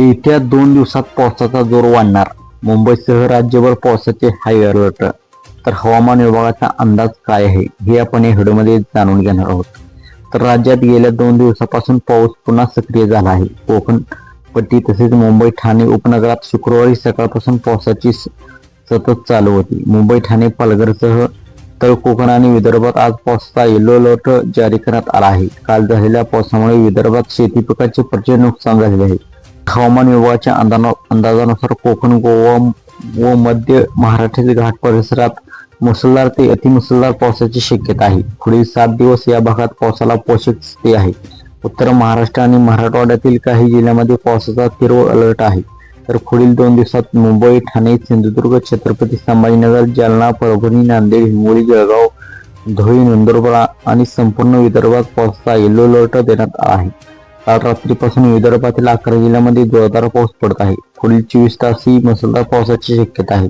येत्या दोन दिवसात पावसाचा जोर वाढणार. मुंबईसह राज्यभर पावसाचे हाय अलर्ट तर हवामान विभागाचा अंदाज काय आहे? हे आपण या व्हिडिओमध्ये जाणून घेणार आहोत. तर राज्यात गेल्या दोन दिवसापासून पाऊस पुन्हा सक्रिय झाला आहे. कोकण पट्टी तसेच मुंबई ठाणे उपनगरात शुक्रवारी सकाळपासून पावसाची स- सतत चालू होती. मुंबई ठाणे पालघरसह तळ कोकण आणि विदर्भात आज पावसाचा येलो अलर्ट जारी करण्यात आला आहे. काल झालेल्या पावसामुळे विदर्भात शेती पिकाचे प्रचंड नुकसान झालेले आहे. हवामान विभागाच्या अंदाजानुसार कोकण गोवा व मध्य महाराष्ट्रातील घाट परिसरात मुसळधार ते अतिमुसळधार पावसाची शक्यता आहे. पुढील सात दिवस या भागात पावसाला पोषक स्थिती आहे. उत्तर महाराष्ट्र आणि मराठवाड्यातील काही जिल्ह्यांमध्ये पावसाचा तीव्र अलर्ट आहे. तर पुढील दोन दिवसात मुंबई ठाणे सिंधुदुर्ग छत्रपती संभाजीनगर जालना परभणी नांदेड हिंगोली जळगाव धुळे नंदुरबार आणि संपूर्ण विदर्भात पावसाचा येलो अलर्ट देण्यात आला आहे. काल रात्रीपासून विदर्भातील अकरा जिल्ह्यांमध्ये जोरदार पाऊस पडत आहे. पुढील चोवीस तास ही मुसळधार पावसाची शक्यता आहे.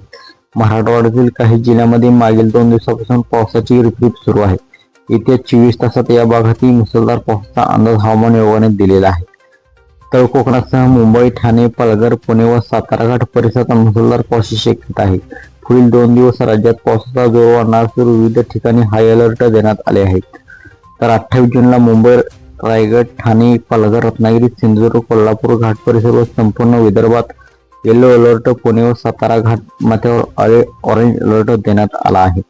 मराठवाड्यातील काही जिल्ह्यांमध्ये मागील दोन दिवसापासून पावसाची रिपरिप सुरू आहे. येत्या चोवीस तासात या भागातही मुसळधार पावसाचा अंदाज हवामान विभागाने दिलेला आहे. तळ कोकणासह मुंबई ठाणे पालघर पुणे व सातारा घाट परिसरात मुसळधार पावसाची शक्यता आहे. पुढील दोन दिवस राज्यात पावसाचा जोर वाढणार असून विविध ठिकाणी हाय अलर्ट देण्यात आले आहेत. तर अठ्ठावीस जूनला मुंबई रायगड ठाणे पालघर रत्नागिरी सिंधुदुर्ग कोल्हापूर घाट परिसर व संपूर्ण विदर्भात येलो अलर्ट पुणे व सातारा घाट माथ्यावर ऑरेंज अलर्ट देण्यात आला आहे.